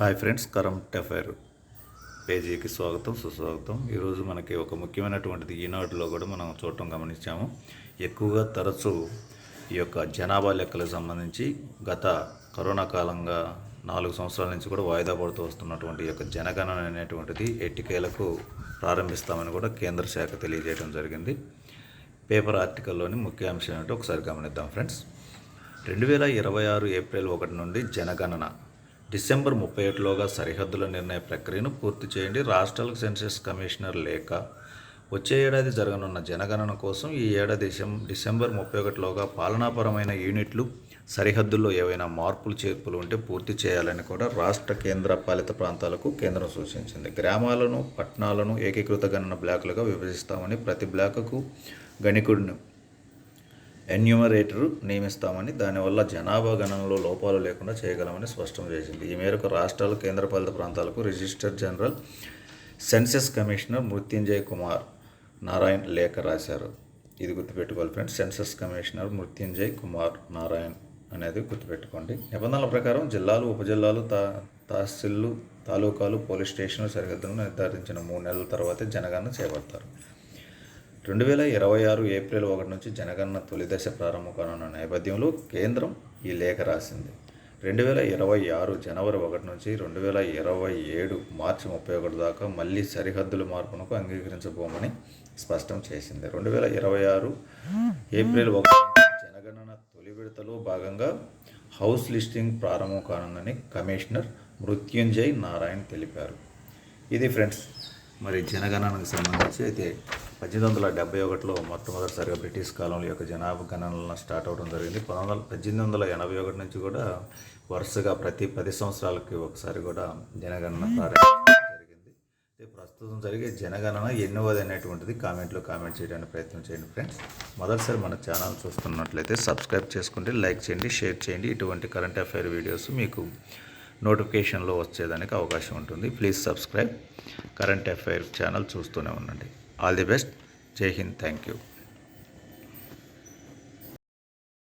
Hi friends current affair పేజీకి స్వాగతం సుస్వాగతం. ఈరోజు మనకి ఒక ముఖ్యమైనటువంటిది ఈనాడులో కూడా మనం చూడటం గమనించాము. ఎక్కువగా తరచూ ఈ యొక్క జనాభా లెక్కలకు సంబంధించి గత కరోనా కాలంగా నాలుగు సంవత్సరాల నుంచి కూడా వాయిదా పడుతూ వస్తున్నటువంటి ఈ యొక్క జనగణన అనేటువంటిది ఎట్టికేలకు ప్రారంభిస్తామని కూడా కేంద్ర శాఖ తెలియజేయడం జరిగింది. పేపర్ ఆర్టికల్లోని ముఖ్య అంశం ఏంటో ఒకసారి గమనిద్దాం ఫ్రెండ్స్. రెండు వేల ఇరవై ఆరు ఏప్రిల్ ఒకటి నుండి జనగణన డిసెంబర్ ముప్పై ఒకటిలోగా సరిహద్దుల నిర్ణయ ప్రక్రియను పూర్తి చేయండి. రాష్ట్రాలకు సెన్సెస్ కమిషనర్ లేక వచ్చే ఏడాది జరగనున్న జనగణన కోసం ఈ ఏడాది డిసెంబర్ ముప్పై ఒకటిలోగా పాలనాపరమైన యూనిట్లు సరిహద్దుల్లో ఏవైనా మార్పులు చేర్పులు ఉంటే పూర్తి చేయాలని కూడా రాష్ట్ర కేంద్ర పాలిత ప్రాంతాలకు కేంద్రం సూచించింది. గ్రామాలను పట్టణాలను ఏకీకృత గణన బ్లాకులుగా విభజిస్తామని ప్రతి బ్లాకుకు గణికుడిని ఎన్యూమరేటర్ నియమిస్తామని దానివల్ల జనాభా గణనలో లోపాలు లేకుండా చేయగలమని స్పష్టం చేసింది. ఈ మేరకు రాష్ట్రాలు కేంద్రపాలిత ప్రాంతాలకు register general census commissioner Mrityunjay Kumar Narayan లేఖ రాశారు. ఇది గుర్తుపెట్టుకోవాలి friends. Census commissioner Mrityunjay Kumar Narayan అనేది గుర్తుపెట్టుకోండి. నిబంధనల ప్రకారం జిల్లాలు ఉపజిల్లాలు తా తహసీల్లు తాలూకాలు పోలీస్ స్టేషన్లు సరిహద్దులను నిర్ధారించిన మూడు నెలల తర్వాతే జనగణన చేపడతారు రెండు వేల ఇరవై ఆరు ఏప్రిల్ ఒకటి నుంచి జనగణన తొలి దశ ప్రారంభం కానున్న నేపథ్యంలో కేంద్రం ఈ లేఖ రాసింది. రెండు వేల ఇరవై ఆరు జనవరి ఒకటి నుంచి రెండు వేల ఇరవై ఏడు మార్చి ముప్పై ఒకటి దాకా మళ్ళీ సరిహద్దుల మార్పునకు అంగీకరించబోమని స్పష్టం చేసింది. రెండు వేల ఇరవై ఆరు ఏప్రిల్ ఒకటి జనగణన తొలి విడతలో భాగంగా హౌస్ లిస్టింగ్ ప్రారంభం కానుందని కమిషనర్ మృత్యుంజయ్ నారాయణ్ తెలిపారు. ఇది ఫ్రెండ్స్ మరి జనగణనకు సంబంధించి అయితే పద్దెనిమిది వందల డెబ్బై ఒకటిలో మొట్టమొదటిసారిగా బ్రిటిష్ కాలంలో యొక్క జనాభా గణనలను స్టార్ట్ అవడం జరిగింది. పంతొమ్మిది వందల పద్దెనిమిది వందల ఎనభై ఒకటి నుంచి కూడా వరుసగా ప్రతి పది సంవత్సరాలకి ఒకసారి కూడా జనగణన ప్రారంభించడం జరిగింది. ప్రస్తుతం జరిగే జనగణన ఎన్నోది అనేటువంటిది కామెంట్లో కామెంట్ చేయడానికి ప్రయత్నం చేయండి ఫ్రెండ్స్. మొదటిసారి మన ఛానల్ చూస్తున్నట్లయితే సబ్స్క్రైబ్ చేసుకుంటే లైక్ చేయండి షేర్ చేయండి. ఇటువంటి కరెంట్ అఫైర్ వీడియోస్ మీకు నోటిఫికేషన్లో వచ్చేదానికి అవకాశం ఉంటుంది. Please subscribe. Current affair channel చూస్తూనే ఉండండి. All the best. Jai Hind. Thank you